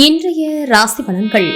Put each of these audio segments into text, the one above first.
இன்றைய ராசி பலன்கள்.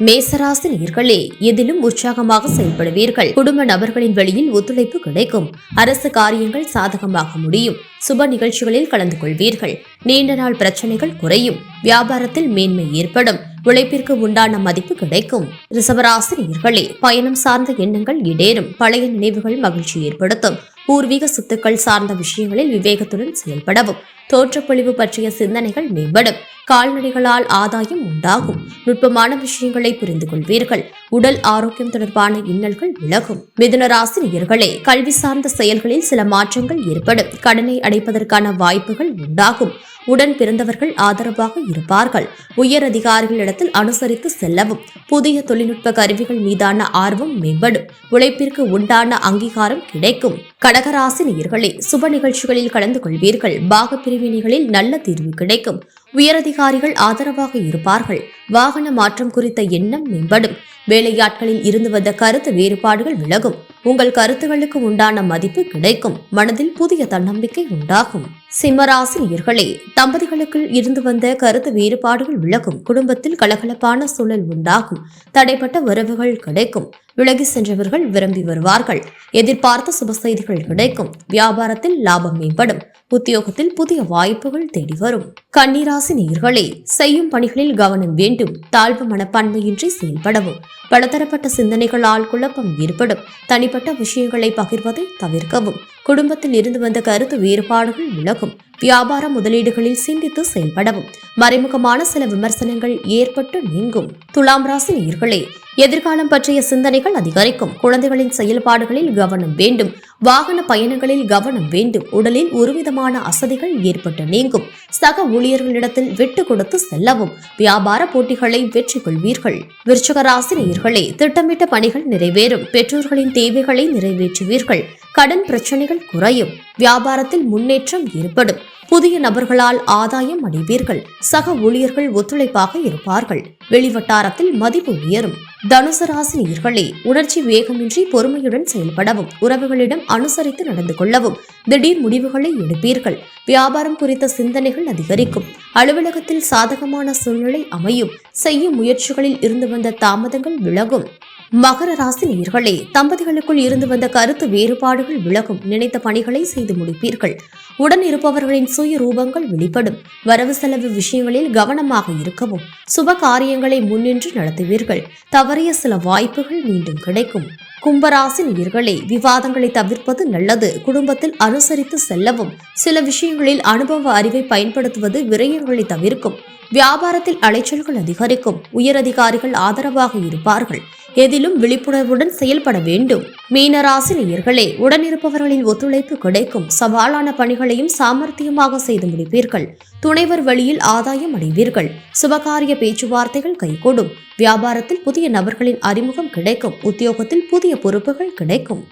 மேசராசி நேர்களே எதிலும் உற்சாகமாக செயல்படுவீர்கள். குடும்ப நபர்களின் வெளியில் ஒத்துழைப்பு கிடைக்கும். அரசு காரியங்கள் சாதகமாக முடியும். சுப நிகழ்ச்சிகளில் கலந்து கொள்வீர்கள். நீண்ட நாள் பிரச்சனைகள் குறையும். வியாபாரத்தில் மேன்மை ஏற்படும். உழைப்பிற்கு உண்டான மதிப்பு கிடைக்கும். ரிசவராசி நேர்களே பயணம் சார்ந்த எண்ணங்கள் இடேறும். பழைய நினைவுகள் மகிழ்ச்சி ஏற்படுத்தும். பூர்வீக சொத்துக்கள் சார்ந்த விஷயங்களில் விவேகத்துடன் செயல்படவும். தோற்றப்பொழிவு பற்றிய சிந்தனைகள் மேம்படும். கால்நடைகளால் ஆதாயம் உண்டாகும். நுட்பமான விஷயங்களை புரிந்து கொள்வீர்கள். உடல் ஆரோக்கியம் தொடர்பான இன்னல்கள் விலகும். மிதுன நேயர்களே கல்வி சார்ந்த செயல்களில் சில மாற்றங்கள் ஏற்படும். கடனை அடைப்பதற்கான வாய்ப்புகள் உண்டாகும். உடன் பிறந்தவர்கள் ஆதரவாக இருப்பார்கள். உயர் அதிகாரிகளிடத்தில் அனுசரித்து செல்லவும். புதிய தொழில்நுட்ப கருவிகள் மீதான ஆர்வம் மேம்படும். உழைப்பிற்கு உண்டான அங்கீகாரம் கிடைக்கும். கடகராசி நேயர்களே சுப நிகழ்ச்சிகளில் கலந்து கொள்வீர்கள். பாக பிரிவினைகளில் நல்ல தீர்வு கிடைக்கும். உயரதிகாரிகள் ஆதரவாக இருப்பார்கள். வாகன மாற்றம் குறித்த எண்ணம் மேம்படும். வேலையாட்களில் இருந்து வந்த கருத்து வேறுபாடுகள் விலகும். உங்கள் கருத்துகளுக்கு உண்டான மதிப்பு கிடைக்கும். மனதில் புதிய தன்னம்பிக்கை உண்டாகும். சிம்மராசினியர்களே தம்பதிகளுக்குள் இருந்து வந்த கருத்து வேறுபாடுகள் விலகும். குடும்பத்தில் கலகலப்பான சூழல் உண்டாகும். தடைப்பட்ட உறவுகள் கிடைக்கும். விலகி சென்றவர்கள் விரும்பி வருவார்கள். எதிர்பார்த்த சுப செய்திகள் கிடைக்கும். வியாபாரத்தில் லாபம் மேம்படும். உத்தியோகத்தில் புதிய வாய்ப்புகள் தேடி வரும். கன்னிராசி நேயர்களே செய்யும் பணிகளில் கவனம் வேண்டும். தாழ்வு மனப்பான்மையின்றி செயல்படவும். பலதரப்பட்ட சிந்தனைகளால் குழப்பம் ஏற்படும். தனிப்பட்ட விஷயங்களை பகிர்வதை தவிர்க்கவும். குடும்பத்தில் இருந்து வந்த கருத்து வேறுபாடுகள் விலகும் வியாபார முதலீடுகளில் சிந்தித்து செயல்படவும். மறைமுகமான சில விமர்சனங்கள் ஏற்பட்டு நீங்கும். துலாம் ராசி நேர்களே எதிர்காலம் பற்றிய சிந்தனைகள் அதிகரிக்கும். குழந்தைகளின் செயல்பாடுகளில் கவனம் வேண்டும். வாகன பயணங்களில் கவனம் வேண்டும். உடலில் ஒருவிதமான அசதிகள் ஏற்பட்டு நீங்கும். சக ஊழியர்களிடத்தில் விட்டு கொடுத்து செல்லவும். வியாபார போட்டிகளை வெற்றி கொள்வீர்கள். விருச்சகராசினியர்களே திட்டமிட்ட பணிகள் நிறைவேறும். பெற்றோர்களின் தேவைகளை நிறைவேற்றுவீர்கள். கடன் பிரச்சனைகள் குறையும். வியாபாரத்தில் முன்னேற்றம் ஏற்படும். புதிய நபர்களால் ஆதாயம் அடைவீர்கள். சக ஊழியர்கள் ஒத்துழைப்பாக இருப்பார்கள். வெளிவட்டாரத்தில் மதிப்பு உயரும். தனுசு உணர்ச்சி வேகமின்றி பொறுமையுடன் செயல்படவும் உறவுகளிடம் அனுசரித்து நடந்து கொள்ளவும் திடீர் முடிவுகளை எடுப்பீர்கள். வியாபாரம் குறித்த சிந்தனைகள் அதிகரிக்கும். அலுவலகத்தில் சாதகமான சூழ்நிலை அமையும். செய்யும் முயற்சிகளில் இருந்து வந்த தாமதங்கள் விலகும். மகர ராசி நேயர்களே தம்பதிகளுக்குள் இருந்து வந்த கருத்து வேறுபாடுகள் விலகும். நினைத்த பணிகளை செய்து முடிப்பீர்கள். உடன் இருப்பவர்களின் சுய ரூபங்கள் வெளிப்படும். வரவு செலவு விஷயங்களில் கவனமாக இருக்கவும். சுப காரியங்களை முன்னின்று நடத்துவீர்கள். தவறிய சில வாய்ப்புகள் மீண்டும் கிடைக்கும். கும்பராசி நேயர்களே விவாதங்களை தவிர்ப்பது நல்லது. குடும்பத்தில் அனுசரித்து செல்லவும். சில விஷயங்களில் அனுபவ அறிவை பயன்படுத்துவது விரயங்களை தவிர்க்கும். வியாபாரத்தில் அலைச்சல்கள் அதிகரிக்கும். உயரதிகாரிகள் ஆதரவாக இருப்பார்கள். எதிலும் விழிப்புணர்வுடன் செயல்பட வேண்டும். மீனராசி நேயர்களே உடனிருப்பவர்களின் ஒத்துழைப்பு கிடைக்கும். சவாலான பணிகளையும் சாமர்த்தியமாக செய்து முடிப்பீர்கள். துணைவர் வழியில் ஆதாயம் அடைவீர்கள். சுபகாரிய பேச்சுவார்த்தைகள் கைகூடும். வியாபாரத்தில் புதிய நபர்களின் அறிமுகம் கிடைக்கும். உத்தியோகத்தில் புதிய பொறுப்புகள் கிடைக்கும்.